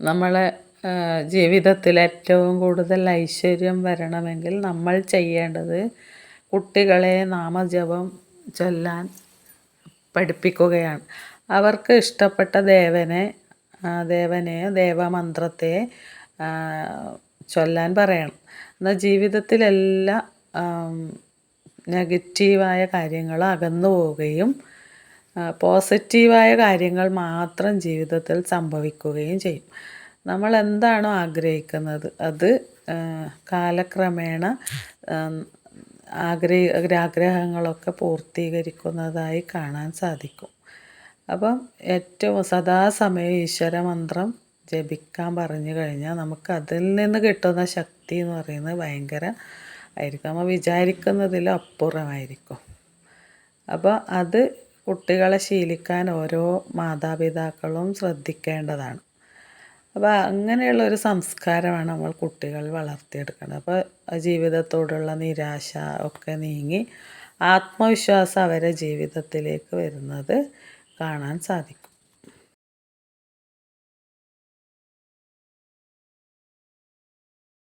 നമ്മളെ ജീവിതത്തിൽ ഏറ്റവും കൂടുതൽ ഐശ്വര്യം വരണമെങ്കിൽ നമ്മൾ ചെയ്യേണ്ടത് കുട്ടികളെ നാമജപം ചൊല്ലാൻ പഠിപ്പിക്കുകയാണ്. അവർക്ക് ഇഷ്ടപ്പെട്ട ദേവനെ ദേവനെ ദേവമന്ത്രത്തെ ചൊല്ലാൻ പറയണം. എന്നാൽ ജീവിതത്തിലെല്ലാം നെഗറ്റീവായ കാര്യങ്ങൾ അകന്നു പോവുകയും പോസിറ്റീവായ കാര്യങ്ങൾ മാത്രം ജീവിതത്തിൽ സംഭവിക്കുകയും ചെയ്യും. നമ്മൾ എന്താണോ ആഗ്രഹിക്കുന്നത് അത് കാലക്രമേണ ആഗ്രഹ ആഗ്രഹങ്ങളൊക്കെ പൂർത്തീകരിക്കുന്നതായി കാണാൻ സാധിക്കും. അപ്പം ഏറ്റവും സദാസമയം ഈശ്വര മന്ത്രം ജപിക്കാൻ പറഞ്ഞു കഴിഞ്ഞാൽ നമുക്ക് അതിൽ നിന്ന് കിട്ടുന്ന ശക്തി എന്ന് പറയുന്നത് ഭയങ്കര ആയിരിക്കും. നമ്മൾ വിചാരിക്കുന്നതിലും അപ്പുറമായിരിക്കും അപ്പോൾ അത് കുട്ടികളെ ശീലിക്കാൻ ഓരോ മാതാപിതാക്കളും ശ്രദ്ധിക്കേണ്ടതാണ്. അപ്പോൾ അങ്ങനെയുള്ള ഒരു സംസ്കാരമാണ് നമ്മൾ കുട്ടികൾ വളർത്തിയെടുക്കേണ്ടത്. അപ്പോൾ ജീവിതത്തോടുള്ള നിരാശ ഒക്കെ നീങ്ങി ആത്മവിശ്വാസം അവരെ ജീവിതത്തിലേക്ക് വരുന്നത് കാണാൻ സാധിക്കും.